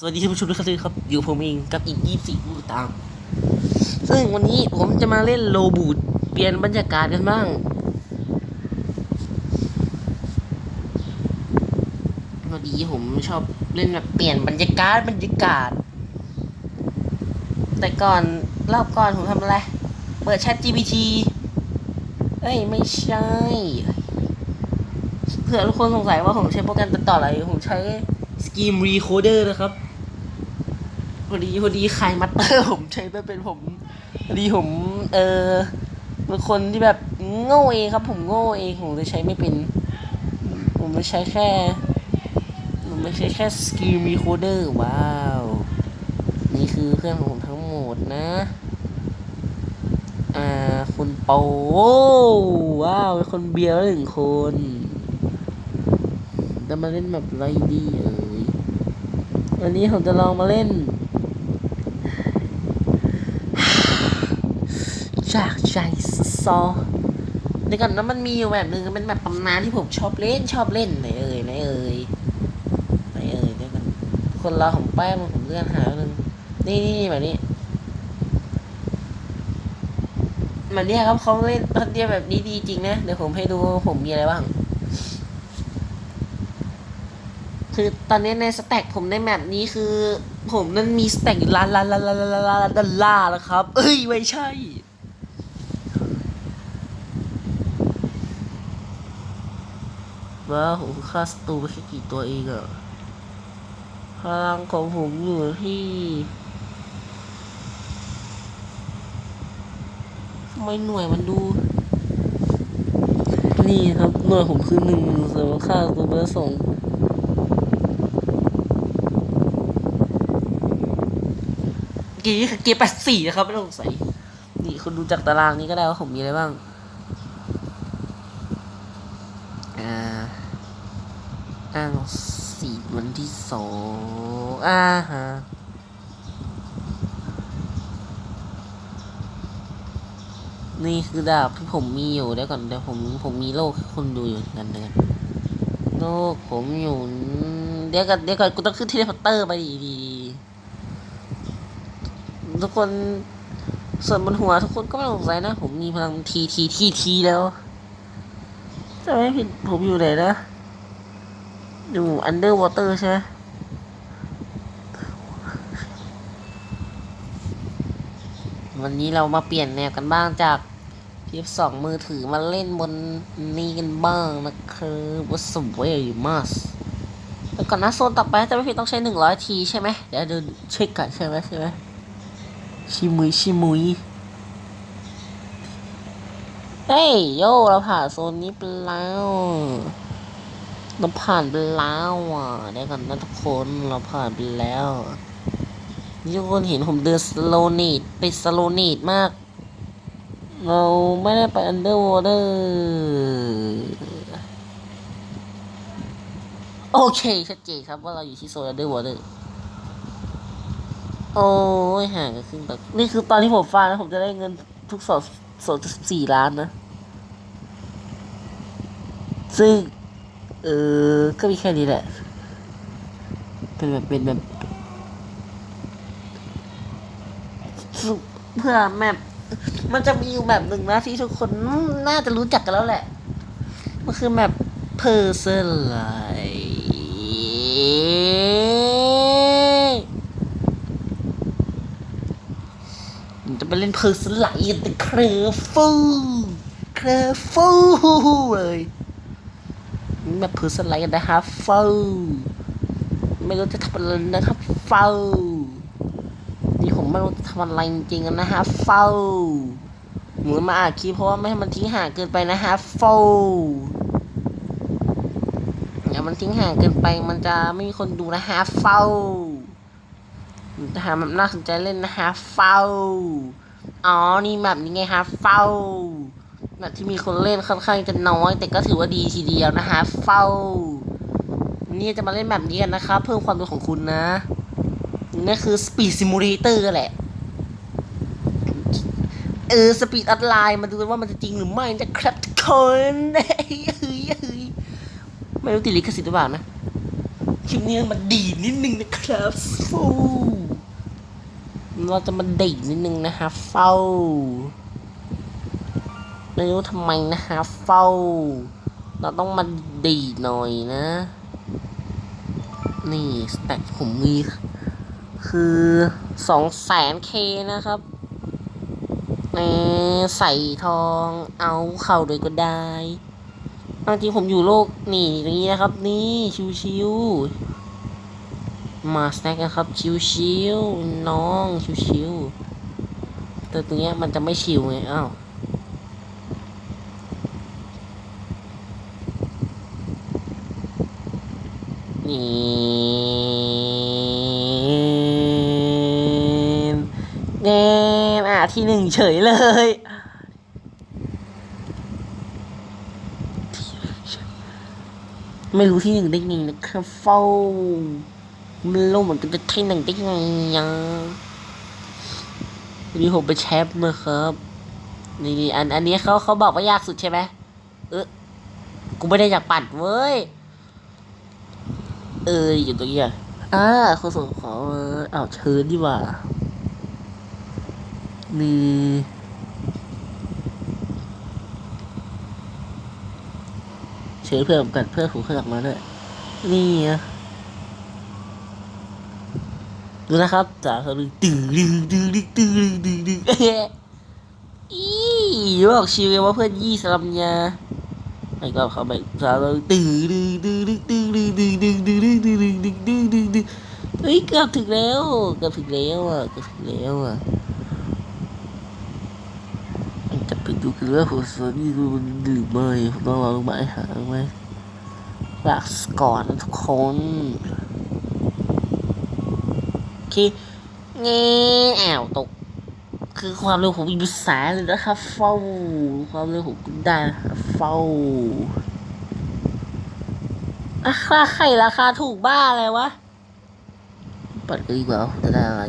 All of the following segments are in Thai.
สวัสดีท่านผู้ชมทุกท่านครับ อยู่ผมเองกับอีกยี่สิบผู้ตาม ซึ่งวันนี้ผมจะมาเล่นโลบูดเปลี่ยนบรรยากาศกันบ้าง พอดีผมชอบเล่นแบบเปลี่ยนบรรยากาศบรรยากาศ แต่ก่อนรอบก่อนผมทำอะไร เปิด Chat GPT เอ้ย ไม่ใช่ เผื่อทุกคนสงสัยว่าผมใช้โปรแกรมตัดต่ออะไร ผมใช้ Scheme Recoder นะครับ พอดีพอดีใครมาเตอร์ผมใช้ไม่เป็นผมพอดีผม เออเป็นคนที่แบบโง่เองครับ ผมโง่เองผมเลยใช้ไม่เป็น ผมไม่ใช้แค่ผมไม่ใช้แค่ Scheme Recoder ว้าว นี่คือเพื่อนของผมทั้งหมดนะ อ่าคุณโปว้าวเป็นคนเบียร์หนึ่งคนจะมาเล่นแบบไรดีเอ่ยวันนี้ผมจะลองมาเล่น จากใจซอเดี๋ยวก่อนนะมันมีอยู่แบบหนึ่งเป็นแบบตำนานที่ผมชอบเล่นชอบเล่นไหนเอ่ยไหนเอ่ยไหนเอ่ยเดี๋ยวกันคนเราผมแป้งผมเลื่อนหาหนึ่งนี่นี่แบบนี้แบบเนี้ยครับเขาเล่นตอนเดียแบบนี้ดีจริงนะเดี๋ยวผมให้ดูผมมีอะไรบ้าง คือตอนนี้ในสแต็กผมในแมปนี้คือ ผมนั้นมีสแต็กอยู่ล้านล้านล้านล้านล้านล้านล้านดอลลาร์แล้วครับ เอ้ยไม่ใช่ ว้าผมฆ่าศัตรูไปแค่กี่ตัวเองอะพลังของผมอยู่ที่ทำไมหน่วยมันดู นี่ครับหน่วยผมคือหนึ่งสำหรับฆ่าตัวเบอร์สองกีคือเกียร์แปดสี่นะครับ ไม่ต้องสงสัยนี่คุณดูจากตารางนี้ก็ได้ว่าผมมีอะไรบ้าง อ่า อ้าวสี่วันที่สองอ่าฮะนี่คือดาบที่ผมมีอยู่เดี๋ยวก่อนเดี๋ยวผมผมมีโลกให้คุณดูอยู่กันนโลกผมอยู่เดี๋ยวก่อนเดี๋ยวก่อนกูต้องขึ้นเทเลพอร์เตอร์ไปดีดีทุกคนส่วนบนหัวทุกคนก็ไม่ต้องสงสัยนะ ผมมีพลังทีทีทีทีแล้วจะไม่ผิดผมอยู่ไหนนะ อยู่ underwater ใช่ไหมวันนี้เรามาเปลี่ยนแนวกันบ้างจากเพียบสองมือถือมาเล่นบนนี้กันบ้างนะครับว่าสวยมากแล้วก่อนนะโซนต่อไปจะไม่ผิดต้องใช้หนึ่งร้อยทีใช่ไหมเดี๋ยวเดินเช็คก่อนใช่ไหมใช่ไหมชิมุยชิมุยเฮ้ยโยเราผ่านโซนนี้ไปแล้ว เราผ่านไปแล้วอะได้กันนะทุกคนเราผ่านไปแล้วนี่ทุกคนเห็นผมเดินสโลนีดไปสโลนีดมาก เราไม่ได้ไปอันเดอร์วอเตอร์โอเคชัดเจนครับว่าเราอยู่ที่โซนอันเดอร์วอเตอร์โอ้ยห่างกันครึ่งต่อนี่คือตอนที่ผมฟังนะผมจะได้เงินทุกสองสองจุดสี่ล้านนะ ซึ่ง เออ ก็มีแค่นี้แหละ เป็นแบบเป็นแบบเพื่อแมปมันจะมีอยู่แบบหนึ่งนะที่ทุกคนน่าจะรู้จักกันแล้วแหละ มันคือแมป Personalize ผมจะไปเล่นเพอร์สไลท์กันแต่เครฟูเครฟูเลย แบบเพอร์สไลท์กันนะฮะฟูไม่รู้จะทำอะไรนะครับฟูนี่ผมไม่รู้จะทำอะไรจริงๆนะฮะฟูหมูมาอ่านคลิปเพราะว่าไม่ให้มันทิ้งห่างเกินไปนะฮะฟูอย่ามันทิ้งห่างเกินไปมันจะไม่มีคนดูนะฮะฟูจะหาแบบน่าสนใจเล่นนะฮะฟูอ๋อ นี่แบบนี้ไงฮะเฝ้า แบบที่มีคนเล่นค่อนข้างจะน้อย แต่ก็ถือว่าดีทีเดียวนะฮะเฝ้า นี่จะมาเล่นแบบนี้กันนะครับเพิ่มความรู้ของคุณนะนี่คือ Speed Simulator แหละ เออ Speed ออนไลน์มาดูกันว่ามันจะจริงหรือไม่นะครับทุกคนเฮ้ยเฮ้ยเฮ้ยไม่รู้ติดลิขสิทธิ์หรือเปล่านะคลิปนี้มันดีนิดนึงนะครับฟูเราจะมาดีนิดนึงนะฮะเฝ้า ไม่รู้ทำไมนะฮะเฝ้า เราต้องมาดีหน่อยนะ นี่สแต็กผมมี คือสองแสนเคนะครับเออใส่ทองเอาเข่าเลยก็ได้บางทีผมอยู่โลกนี่อย่างนี้นะครับ นี่ชิวๆมาสแต็กนะครับ ชิวๆน้องชิวๆแต่ตรงเนี้ยมันจะไม่ชิวไงอ้าว นเนอะที่หนึ่งเฉยเลย ไม่รู้ที่หนึ่งได้ไงนะครับเฝ้าไม่รู้เหมือนกันจะที่หนึ่งได้ไงยังวันนี้ผมไปแชมป์นะครับนี่นี่อันอันนี้เขาเขาบอกว่ายากสุดใช่ไหมเออกูไม่ได้อยากปั่นเว้ย เอออยู่ตรงนี้อะอ่าคนส่งของเอออ้าวเชิญดีกว่านี่เชิญเพื่อนกันเพื่อนผมขยับมาด้วยนี่อะดูนะครับจ๋าเขาดึงตื้อดึงดึงดึงตื้อดึงดึงดึงเอ๊ะอีบอกชิวว่าเพื่อนยี่สลัมยา ไอ้ก็เขาไปสาตื้อดื้อดื้อดื้อดื้อดื้อดื้อดื้อดื้อดื้อดื้อดื้อดื้อดื้อดื้อดื้อเฮ้ยเกือบถึงแล้วเกือบถึงแล้วอะเกือบถึงแล้วอะจะไปดูกันว่าหัวสนนี่มันดื่มไหมผมต้องลองมาหาไหมลากก่อนทุกคนโอเคเงี้ยแอวตกคือความเร็วผมมีภาษาเลยนะครับเฝ้าความเร็วผมก็ได้นะครับ เฝ้าราคาไข่ราคาถูกบ้าอะไรวะปิดก็ดีกว่าจะได้อะไร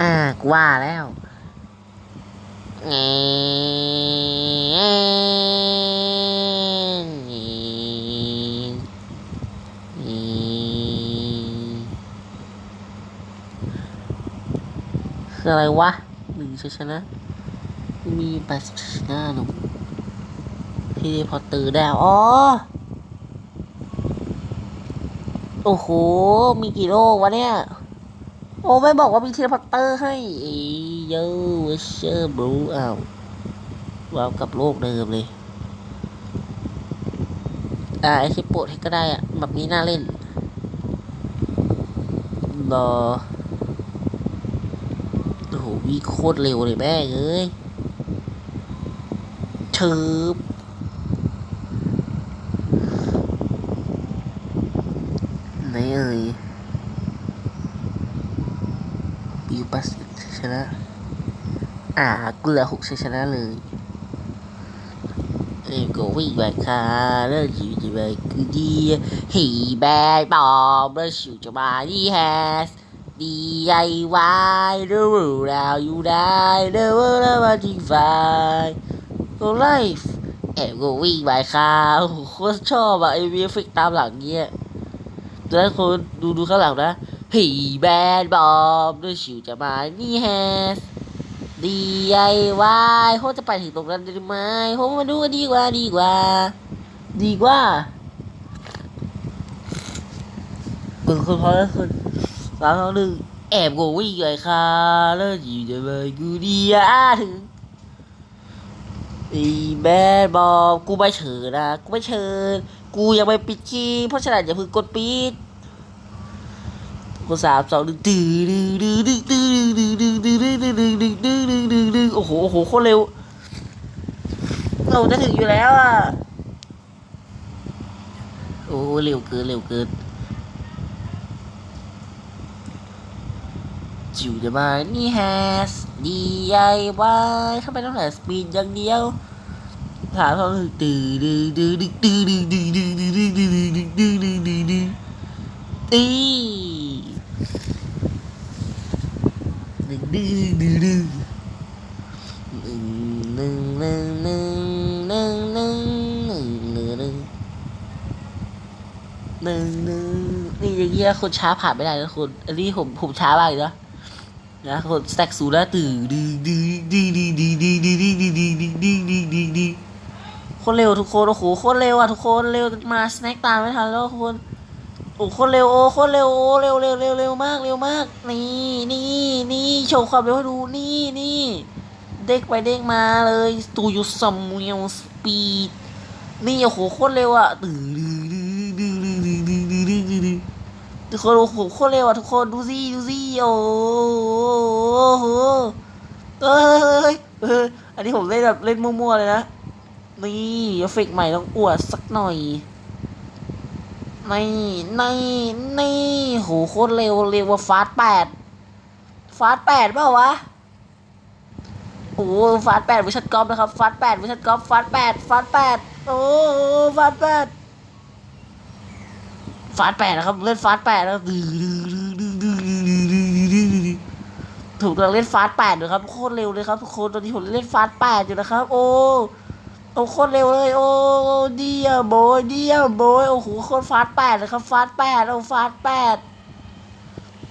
อ่ากูว่าแล้วเงี้คืออะไรวะหนึ่งชชนะ มีแปดสิบชัยชนะหนูพี่พอตื่นแล้วอ๋อ โอ้โห มีกี่โลกวะเนี่ย โอ้ไม่บอกว่ามีเทเลพอตเตอร์ให้เยอะเชอร์บลูอ้าวว้าวกับโลกเดิมเลย อ่าไอที่โปดให้ก็ได้อะแบบนี้น่าเล่นรอโอ้โหวิ่งโคตรเร็วเลยแม่เอ้ย เชิบไหนเอ่ยบิวปัสชนะ อ่ากูเหลือหกชชนะเลยเอ้ก็วิ่งไปค่ะแล้วอยู่จะไปกูดีฮีแบดบอมแล้วชิวจะมาดีแฮส DIY รู้เราอยู่ได้เด้อแล้วมาทิ้งไฟ ไลฟ์แอบก็วิ่งไปค่ะโอ้โหโคตรชอบอะไอวีฟิกตามหลังเงี้ยตอนนั้นคนดูดูข้างหลังนะฮีแบดบอมด้วยชิวจะมา นี่แฮส DIY โคตรจะไปถึงตรงนั้นได้ไหมโคมาดูกันดีกว่าดีกว่า ดีกว่าคุณคุณพอแล้วคุณสามสองหนึ่งแอบโกวิ่งเลยค่ะแล้วอยู่จะไปกูดีอะถึง อีแบดบอลกูไม่เชิญนะ กูไม่เชิญกูยังไม่ปิดคีย์เพราะฉะนั้นอย่าเพิ่งกดปิดกูสามสองหนึ่งดื้อดื้อดื้อดื้อดื้อดื้อดื้อดื้อดื้อดื้อดื้อดื้อดื้อดื้อดื้อดื้อโอ้โหโอ้โหโคตรเร็วเราจะถึงอยู่แล้วอะโอ้เร็วเกินเร็วเกิน จิ๋วจะมา นี่แฮส DIY ทำไมต้องหาสปีดอย่างเดียวถามเขาดื้อดื้อดื้อดื้อดื้อดื้อดื้อดื้อดื้อดื้อดื้อดื้อดื้อดื้อดื้อดื้อตีหนึ่งดื้อดื้อดื้อหนึ่งหนึ่งหนึ่งหนึ่งหนึ่งหนึ่งหนึ่งหนึ่งหนึ่งนึงนี่อย่างเงี้ยคนช้าผ่านไม่ได้นะคนอันนี้ผมผมช้ามากเลยนะ นะคนสแต็กสูแล้วตื่นดื้อดื้อดื้อดื้อดื้อดื้อดื้อดื้อดื้อดื้อดื้อดื้อดื้อดื้อดื้อโคตรเร็วทุกคนโอ้โหโคตรเร็วอะทุกคนเร็วมาสแน็คตามไม่ทันแล้วทุกคนโอ้โคตรเร็วโอ้โคตรเร็วโอ้เร็วเร็วเร็วเร็วมากเร็วมาก นี่นี่นี่โชว์ความเร็วให้ดูนี่นี่เด้งไปเด้งมาเลยตูยูซัมเวลสปีดนี่โอ้โหโคตรเร็วอะดื้อ ทุกคนโอ้โหโคตรเร็วอะทุกคนดูสิดูสิโอ้โหเอ้ยเอ้ยอันนี้ผมเล่นแบบเล่นมั่วๆเลยนะนี่เอฟเฟกใหม่ต้องอวดสักหน่อยในี่นี่นี่โหโคตรเร็วเร็วกว่าฟาสแปดฟาสแปดเปล่าวะโอ้ฟาสแปดวิชัดกอล์ฟนะครับฟาสแปดวิชัดกอล์ฟฟาสแปดฟาสแปดโอ้ฟาสแปด ฟาสแปดนะครับ เล่นฟาสแปดนะครับถูกกำลังเล่นฟาสแปดนะครับโคตรเร็วเลยครับทุกคนตอนนี้ผมเล่นฟาสแปดอยู่นะครับ โอ้โอ้โคตรเร็วเลย โอ้ดีอะโบยดีอะโบยโอ้โหโคตรฟาสแปดนะครับฟาสแปดโอ้ฟาสแปด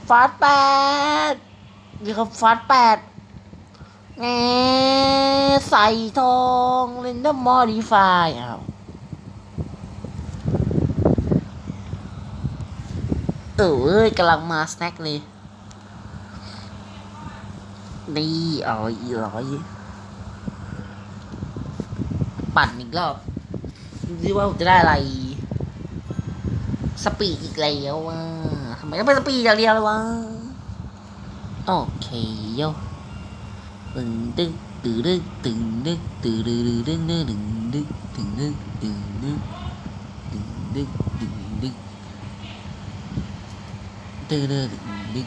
ฟาสแปดนี่ครับฟาสแปดแงใส่ทองเล่นเดอร์มอดิฟายอ้า เออเอ้ยกำลังมาสแน็คเลยนี่เอาอีร้อยปั่นอีกรอบดูสิว่าผมจะได้อะไร สปีดอีกแล้วว่ะทำไมต้องเป็นสปีดอย่างเดียวเลยวะ โอเคโยตึงตึงตึงตึงตึงตึงตึงตึงตึงตึงตึงตึงตึงตึงตึงตึงตึงตึง เตอร์ดิ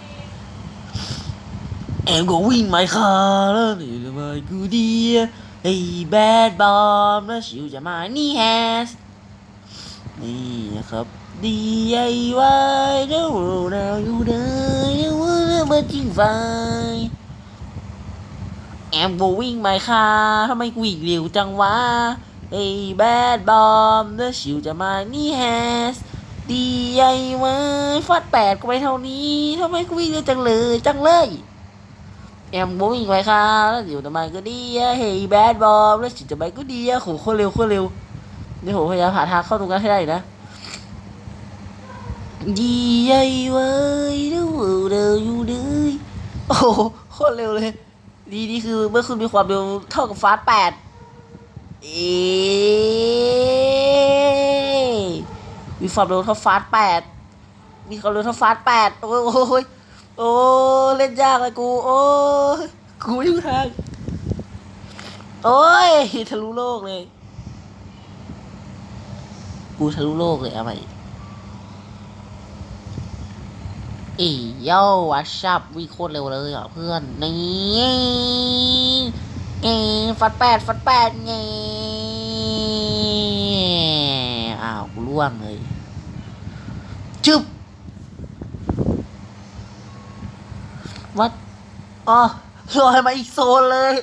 แอมก็วิ่งไม่ขาดแล้วนี่ทำไมกูดีเฮ้ยแบดบอมแล้วชิวจะมานี่แฮสนี่นะครับ DIY เดี๋ยวเราอยู่เดี๋ยวเรามาจิ้งไฟแอมกูวิ่งไม่ขาทำไมกูวิ่งเร็วจังวะไอ้แบดบอมแล้วชิวจะมานี่แฮส ดีไอวะฟาดแปดก็ไปเท่านี้ทำไมกูวิ่งเร็วจังเลยจังเลยแอมโบวิ่งไหมคะแล้วเดี๋ยวทำไมก็ดีอะเฮ้ยแบดบอมแล้วชิวจะไปก็ดีอะโหโคตรเร็วโคตรเร็วเดี๋ยวผมพยายามหาทางเข้าตรงนั้นให้ได้นะดีไอวะเดี๋ยวเดี๋ยวอยู่เลยโอ้โหโคตรเร็วเลย ดีนี่คือเมื่อคุณมีความเร็วเท่ากับฟาสแปดเอมี ความเร็วเท่าฟาสแปดมีความเร็วเท่าฟาสแปดโอ้ยโอ้ยโอ้เล่นยากเลยกู โอ้ยกูไม่รู้ทาง โอ้ยทะลุโลกเลย กูทะลุโลกเลยอาไปอีโย่วัชชับวิ่งโคตรเร็วเลยอะเพื่อน นี่เอ้ฟัดแปดฟัดแปดเงี้อ้าวกูล่วงเลย จึบวัดอ๋อลอยมาอีกโซนเลย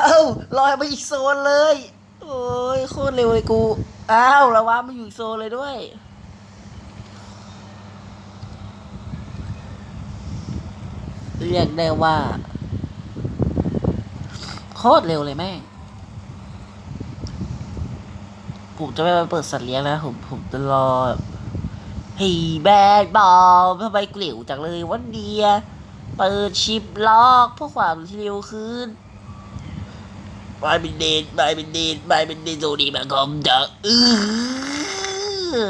เอ้าลอยมาอีกโซนเลย โอ้ยโคตรเร็วเลยกู อ้าวแล้วว่ามาอยู่โซนเลยด้วย เรียกได้ว่า โคตรเร็วเลยแม่ผมจะไม่ไปเปิดสัตว์เลี้ยงนะผมผมจะรอ ฮ้ยแบดบอลทำไมเกลียวจังเลยวันเดียเปิดชิปล็อกเพื่อความเร็วขึ้นบายเป็นเดนบายเป็นเดนบายเป็นเดนสูดีมาคอมเดอะเอ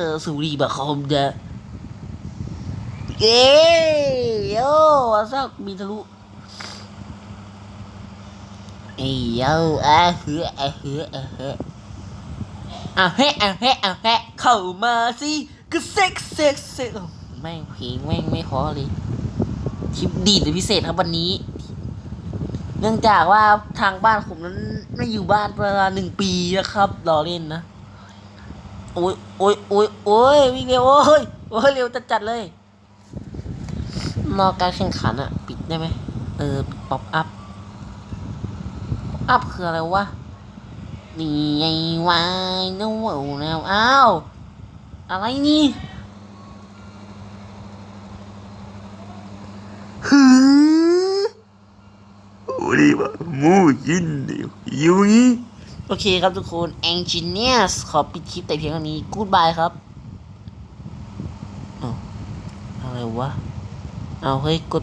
อสูดีมาคอมเดอะเย้โย่วาซักมีทะลุเอ้ยโย่อะเฮ้ออะเฮ้ออะเฮ้ออะเฮ้อะเฮ้อะเฮ้เข้ามาสิ ก็เซ็กเซ็กเซ็กแม่งเพลงแม่งไม่พอเลยคลิปดีดเป็นพิเศษครับวันนี้ เนื่องจากว่าทางบ้านผมนั้นไม่อยู่บ้านประมาณหนึ่งปีนะครับรอเล่นนะโอ้ยโอ้ยโอ้ยโอ้ยวิ่งเร็วโอ้ยโอ้ยเร็วจัดๆเลยรอการแข่งขันอะปิดได้ไหมเออป๊อปอัพอัพคืออะไรวะนี่ไงวายน้องวาวแล้วอ้าว อะไรนี่ฮือะมูยิ้นเดียวยูนี่โอเคครับทุกคนแองจิเนียสขอปิดคลิปแต่เพียงเท่านี้กูดบายครับอ้าอะไรวะเอาให้กด